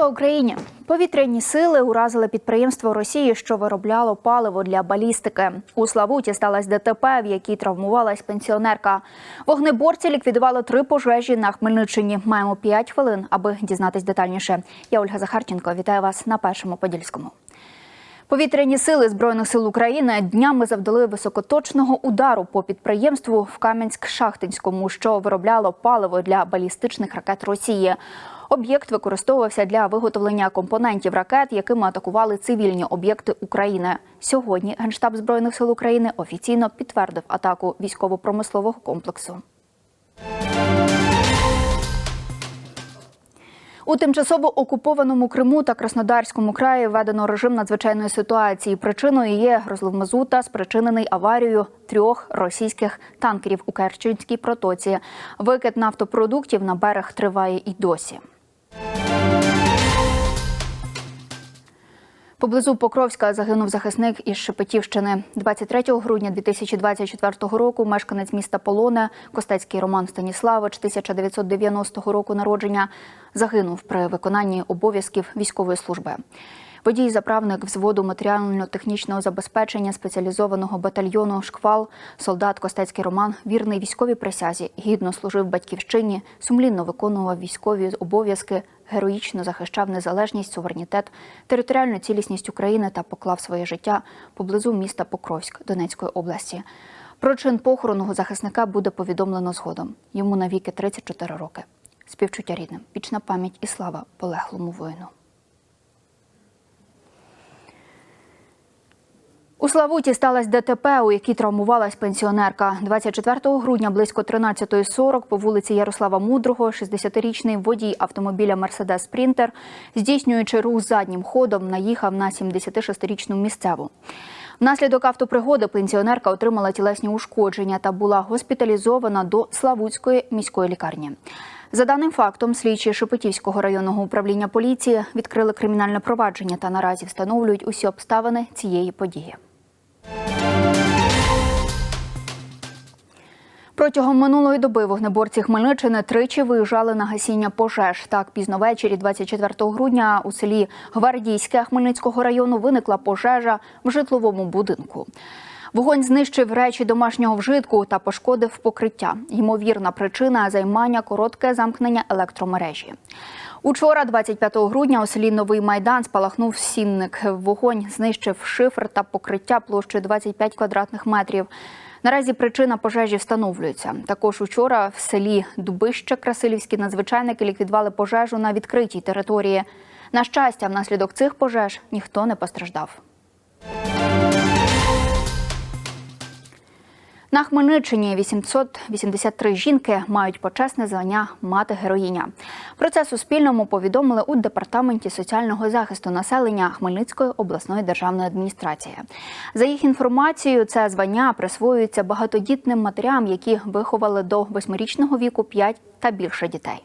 Україні! Повітряні сили уразили підприємство Росії, що виробляло паливо для балістики. У Славуті сталася ДТП, в якій травмувалась пенсіонерка. Вогнеборці ліквідували три пожежі на Хмельниччині. Маємо 5 хвилин, аби дізнатись детальніше. Я Ольга Захарченко. Вітаю вас на першому подільському. Повітряні сили збройних сил України днями завдали високоточного удару по підприємству в Кам'янськ-Шахтинському, що виробляло паливо для балістичних ракет Росії. Об'єкт використовувався для виготовлення компонентів ракет, якими атакували цивільні об'єкти України. Сьогодні Генштаб збройних сил України офіційно підтвердив атаку військово-промислового комплексу. У тимчасово окупованому Криму та Краснодарському краї введено режим надзвичайної ситуації. Причиною є розлив мазута, спричинений аварією трьох російських танкерів у Керченській протоці. Викид нафтопродуктів на берег триває і досі. Поблизу Покровська загинув захисник із Шепетівщини. 23 грудня 2024 року мешканець міста Полоне, Костецький Роман Станіславич, 1990 року народження, загинув при виконанні обов'язків військової служби. Водій заправник взводу матеріально-технічного забезпечення спеціалізованого батальйону Шквал, солдат Костецький Роман, вірний військовій присязі, гідно служив батьківщині, сумлінно виконував військові обов'язки, героїчно захищав незалежність, суверенітет, територіальну цілісність України та поклав своє життя поблизу міста Покровськ Донецької області. Про чин похорону захисника буде повідомлено згодом. Йому навіки 34 роки. Співчуття рідним, вічна пам'ять і слава полеглому воїну. У Славуті сталася ДТП, у якій травмувалась пенсіонерка. 24 грудня близько 13.40 по вулиці Ярослава Мудрого 60-річний водій автомобіля Мерседес Спрінтер, здійснюючи рух заднім ходом, наїхав на 76-річну місцеву. Внаслідок автопригоди пенсіонерка отримала тілесні ушкодження та була госпіталізована до Славутської міської лікарні. За даним фактом, слідчі Шепетівського районного управління поліції відкрили кримінальне провадження та наразі встановлюють усі обставини цієї події. Протягом минулої доби вогнеборці Хмельниччини тричі виїжджали на гасіння пожеж. Так, пізно ввечері, 24 грудня, у селі Гвардійське Хмельницького району виникла пожежа в житловому будинку. Вогонь знищив речі домашнього вжитку та пошкодив покриття. Ймовірна причина займання коротке замкнення електромережі. Учора, 25 грудня, у селі Новий Майдан спалахнув сінник. Вогонь знищив шифр та покриття площею 25 квадратних метрів. Наразі причина пожежі встановлюється. Також учора в селі Дубище Красилівські надзвичайники ліквідували пожежу на відкритій території. На щастя, внаслідок цих пожеж ніхто не постраждав. На Хмельниччині 883 жінки мають почесне звання мати героїня. Про це Суспільному повідомили у департаменті соціального захисту населення Хмельницької обласної державної адміністрації. За їх інформацією, це звання присвоюється багатодітним матерям, які виховали до восьмирічного віку 5 та більше дітей.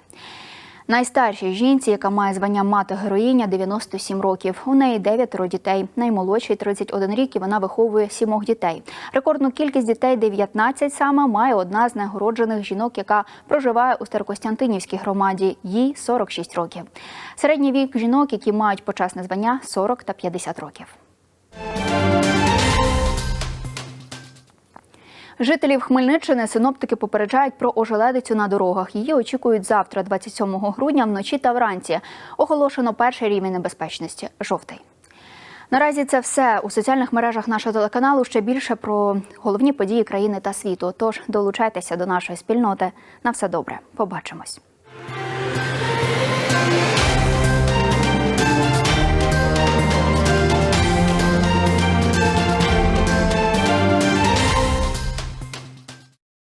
Найстаршій жінці, яка має звання мати героїня, 97 років. У неї дев'ятеро дітей. Наймолодшій 31 рік і вона виховує сімох дітей. Рекордну кількість дітей 19 саме має одна з нагороджених жінок, яка проживає у Старокостянтинівській громаді. Їй 46 років. Середній вік жінок, які мають почесне звання 40 та 50 років. Жителів Хмельниччини синоптики попереджають про ожеледицю на дорогах. Її очікують завтра, 27 грудня, вночі та вранці. Оголошено перший рівень небезпечності жовтий. Наразі це все у соціальних мережах нашого телеканалу. Ще більше про головні події країни та світу. Тож долучайтеся до нашої спільноти. На все добре. Побачимось.